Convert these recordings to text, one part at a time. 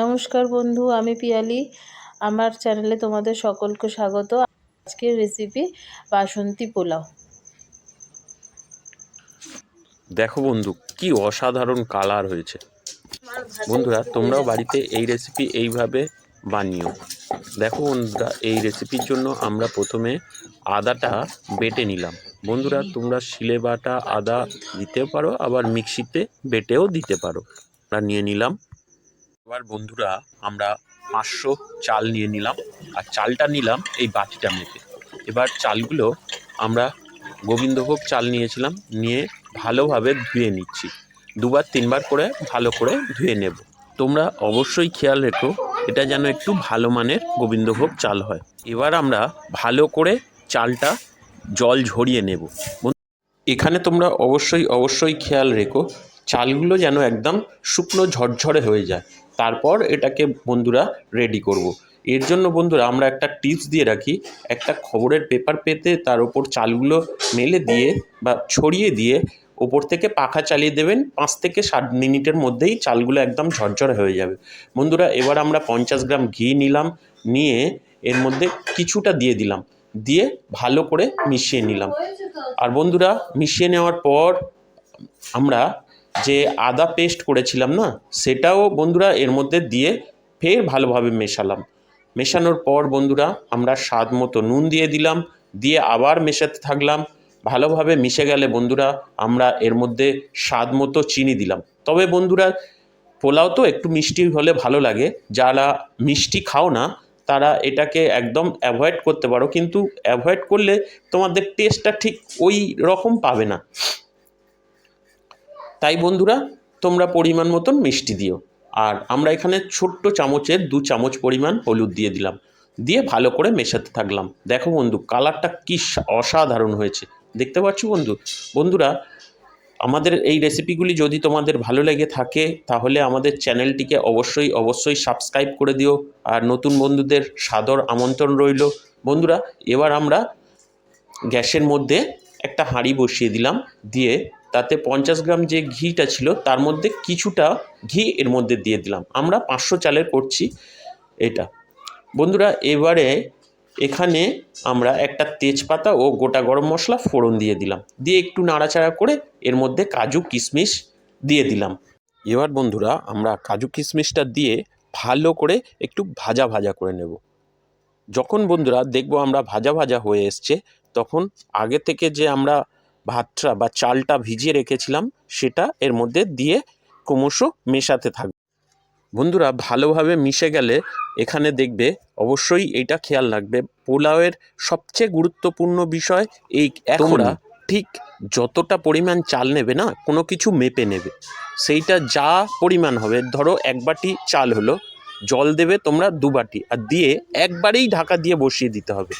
নমস্কার বন্ধু, আমি পিয়ালি। আমার চ্যানেলে তোমাদের সকলকে স্বাগত। আজকের রেসিপি বাসন্তী পোলাও। দেখো বন্ধু, কি অসাধারণ কালার হয়েছে। বন্ধুরা, তোমরাও বাড়িতে এই রেসিপি এইভাবে বানিও। দেখো বন্ধুরা, এই রেসিপির জন্য আমরা প্রথমে আদাটা বেটে নিলাম। বন্ধুরা, তোমরা শিলে বাটা আদা দিতেও পারো, আবার মিক্সিতে বেটেও দিতে পারো। আমরা নিয়ে নিলাম এবার বন্ধুরা, আমরা পাঁচশো চাল নিয়ে নিলাম। আর চালটা নিলাম এই বাটিটা মেপে। এবার চালগুলো আমরা গোবিন্দভোগ চাল নিয়েছিলাম, নিয়ে ভালোভাবে ধুয়ে নিচ্ছি। দুবার, তিনবার করে ভালো করে ধুয়ে নেব। তোমরা অবশ্যই খেয়াল রেখো, এটা যেন একটু ভালো মানের গোবিন্দভোগ চাল হয়। এবার আমরা ভালো করে চালটা জল ঝরিয়ে নেব। এখানে তোমরা অবশ্যই অবশ্যই খেয়াল রেখো চালগুলো যেন একদম শুকনো ঝরঝরে হয়ে যায়। তারপর এটাকে বন্ধুরা রেডি করব। এর জন্য বন্ধুরা আমরা একটা টিপস দিয়ে রাখি। একটা খবরের পেপার পেতে তার ওপর চালগুলো মেলে দিয়ে বা ছড়িয়ে দিয়ে ওপর থেকে পাখা চালিয়ে দেবেন। পাঁচ থেকে ষাট মিনিটের মধ্যেই চালগুলো একদম ঝরঝরে হয়ে যাবে। বন্ধুরা এবার আমরা পঞ্চাশ গ্রাম ঘি নিলাম, নিয়ে এর মধ্যে কিছুটা দিয়ে দিলাম। দিয়ে ভালো করে মিশিয়ে নিলাম। আর বন্ধুরা মিশিয়ে নেওয়ার পর আমরা যে আদা পেস্ট করেছিলাম না, সেটাও বন্ধুরা এর মধ্যে দিয়ে ফের ভালোভাবে মেশালাম। মেশানোর পর বন্ধুরা আমরা স্বাদ মতো নুন দিয়ে দিলাম, দিয়ে আবার মেশাতে থাকলাম। ভালোভাবে মিশে গেলে বন্ধুরা আমরা এর মধ্যে স্বাদ মতো চিনি দিলাম। তবে বন্ধুরা পোলাও তো একটু মিষ্টি হলে ভালো লাগে। যারা মিষ্টি খাও না, তারা এটাকে একদম অ্যাভয়েড করতে পারো। কিন্তু অ্যাভয়েড করলে তোমাদের টেস্টটা ঠিক ওই রকম পাবে না। তাই বন্ধুরা, তোমরা পরিমাণ মতন মিষ্টি দিও। আর আমরা এখানে ছোট্ট চামচের দু চামচ পরিমাণ হলুদ দিয়ে দিলাম। দিয়ে ভালো করে মেশাতে থাকলাম। দেখো বন্ধু, কালারটা কি অসাধারণ হয়েছে। দেখতে পাচ্ছ বন্ধু? বন্ধুরা, আমাদের এই রেসিপিগুলি যদি তোমাদের ভালো লেগে থাকে, তাহলে আমাদের চ্যানেলটিকে অবশ্যই অবশ্যই সাবস্ক্রাইব করে দিও। আর নতুন বন্ধুদের সাদর আমন্ত্রণ রইল। বন্ধুরা, এবার আমরা গ্যাসের মধ্যে একটা হাঁড়ি বসিয়ে দিলাম। দিয়ে তাতে পঞ্চাশ গ্রাম যে ঘিটা ছিল, তার মধ্যে কিছুটা ঘি এর মধ্যে দিয়ে দিলাম। আমরা পাঁচশো চালের করছি এটা। বন্ধুরা, এবারে এখানে আমরা একটা তেজপাতা ও গোটা গরম মশলা ফোড়ন দিয়ে দিলাম। দিয়ে একটু নাড়াচাড়া করে এর মধ্যে কাজু কিশমিশ দিয়ে দিলাম। এবার বন্ধুরা, আমরা কাজু কিশমিশটা দিয়ে ভালো করে একটু ভাজা ভাজা করে নেব। যখন বন্ধুরা দেখব আমরা ভাজা ভাজা হয়ে এসছে, তখন আগে থেকে যে আমরা ভাতটা বা চালটা ভিজিয়ে রেখেছিলাম সেটা এর মধ্যে দিয়ে ক্রমশ মেশাতে থাকবে বন্ধুরা ভালোভাবে মিশে গেলে এখানে দেখবে অবশ্যই এটা খেয়াল রাখবে। পোলাওয়ের সবচেয়ে গুরুত্বপূর্ণ বিষয় এই তোমরা ঠিক যতটা পরিমাণ চাল নেবে না কোনো কিছু মেপে নেবে। সেইটা যা পরিমাণ হবে ধরো এক বাটি চাল হলো জল দেবে তোমরা দু বাটি আর দিয়ে একবারেই ঢাকা দিয়ে বসিয়ে দিতে হবে।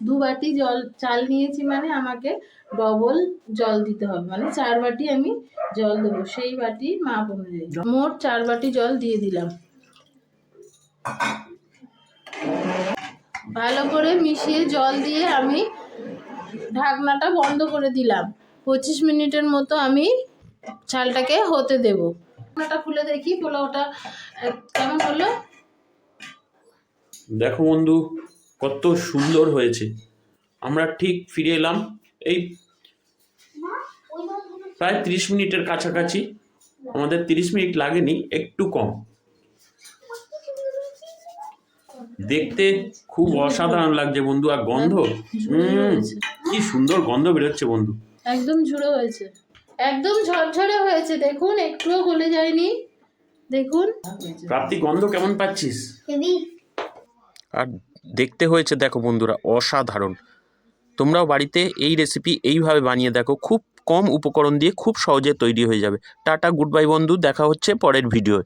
দু বাটি জল, চাল নিয়েছি মানে আমাকে ডবল জল দিতে হবে। মানে চার বাটি আমি জল দেবো, সেই বাটি মাপ অনুযায়ী মোট চার বাটি জল দিয়ে দিলাম। ভালো করে মিশিয়ে জল দিয়ে আমি ঢাকনাটা বন্ধ করে দিলাম। পঁচিশ মিনিটের মতো আমি চালটাকে হতে দেব। ঢাকনাটা খুলে দেখি পোলাওটা কেমন হলো? দেখো বন্ধু কত সুন্দর হয়েছে। আমরা ঠিক ফিরে এলাম। এই প্রায় তিরিশ মিনিটের কাছাকাছি। আমাদের তিরিশ মিনিট লাগেনি একটু কম। দেখতে খুব অসাধারণ লাগছে বন্ধু আর গন্ধ হুম কি সুন্দর গন্ধ বেরোচ্ছে বন্ধু। একদম ঝুড়ো হয়েছে। একদম ঝরঝরে হয়েছে। দেখুন একটুও গলে যায়নি। দেখুন। প্রাপ্তি গন্ধ কেমন পাচ্ছিস? আর দেখতে হয়েছে, দেখো বন্ধুরা, অসাধারণ। তোমরাও বাড়িতে এই রেসিপি এইভাবে বানিয়ে দেখো, খুব কম উপকরণ দিয়ে খুব সহজে তৈরি হয়ে যাবে। টাটা গুড বাই বন্ধু, দেখা হচ্ছে পরের ভিডিওয়